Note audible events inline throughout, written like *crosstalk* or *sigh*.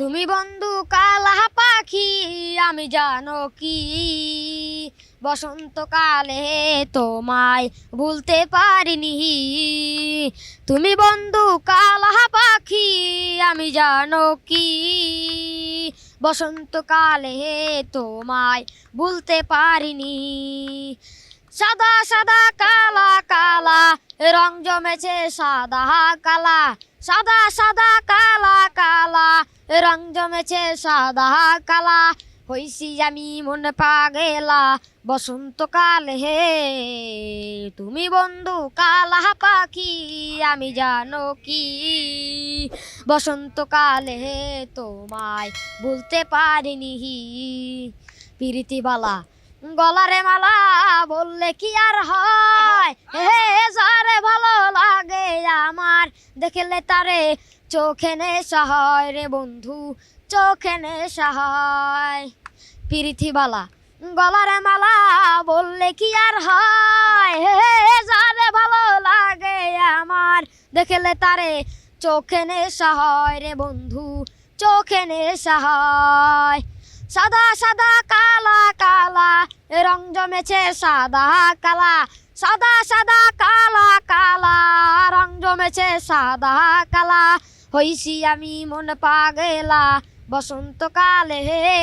তুমি বন্ধু কালা পাখি, আমি জানো কি? বসন্তকালে তোমায় ভুলতে পারিনি। তুমি বন্ধু কালা পাখি, আমি জানো কি? বসন্তকালে তোমায় ভুলতে পারিনি। সাদা সাদা, কালা কালা, রং জমেছে সাদা, কালা। সাদা সাদা, কালা কালা রং জমেছে সাদা কালা হইছি আমি মন পাগেলা। বসন্তকালে হে তুমি বন্ধু কালা পাখি আমি জানো কি? বসন্তকালে হে তোমায় বলতে পারিনি প্রীতিবালা গলারে মালা বললে কি আর হয়? *laughs* হে যারে ভালো লাগে আমার দেখলে তারে চোখে নেশা হয় রে বন্ধু, চোখে নেশা হয় প্রীতিবালা গলারে মালা বললে কি আর হয়? হে ভালো লাগে আমার, দেখলে তারে চোখে নেশা হয় রে বন্ধু, চোখে নেশা হয় সাদা সাদা, কালা কালা রং জমেছে সাদা, কালা। সাদা সাদা, কালা কালা, রং জমেছে সাদা, কালা। হইছি আমি মন পাগেলা বসন্তকালে হে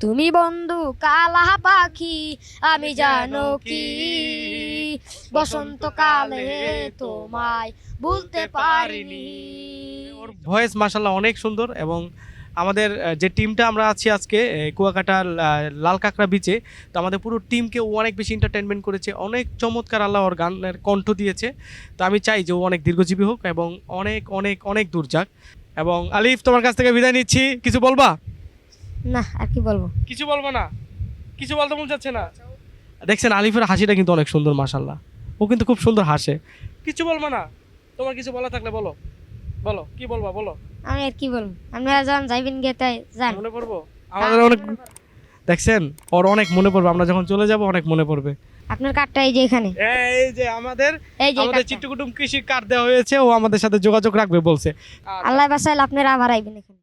তুমি বন্ধু কালা পাখি আমি জানো কি? বসন্তকালে তোমায় বলতে পারিনি। ওর ভয়েস মাসাল্লাহ অনেক সুন্দর এবং আমাদের যে টিমটা আমরা আছি আজকে এ, কুয়াকাটা লাল কাঁকড়া বিচে তো আমাদের পুরো টিমকে ও অনেক বেশি এন্টারটেনমেন্ট করেছে অনেক চমৎকার আল্লাহ ওর গানের কণ্ঠ দিয়েছে তো আমি চাই যে ও অনেক দীর্ঘজীবী হোক এবং অনেক অনেক অনেক দূর যাক। এবং আলিফ তোমার কাছ থেকে বিদায় নিচ্ছি কিছু বলবা? না আর কি বলব? কিছু বলব না? কিছু বলতে মন যাচ্ছে না? দেখছেন আলিফের হাসিটা কিন্তু অনেক সুন্দর মাসাল্লাহ ও কিন্তু খুব সুন্দর হাসে। কিছু বলব না? তোমার কিছু বলা থাকলে বলো। বলো কি বলবা বলো। আমি আর কি বলব? আপনারা যাইবেন গিয়ে তাই যান। মনে পড়ব? আমাদের অনেক দেখছেন ওর অনেক মনে পড়বে আমরা যখন চলে যাব অনেক মনে পড়বে। আপনার কার্ডটা এই যে এখানে। এই যে আমাদের আমাদের। চিট্টুকুটুম কৃষি কার্ড দেওয়া হয়েছে ও আমাদের সাথে যোগাযোগ রাখবে বলছে। আল্লাহ বাসাইল আপনারা আবার আইবেন এখানে।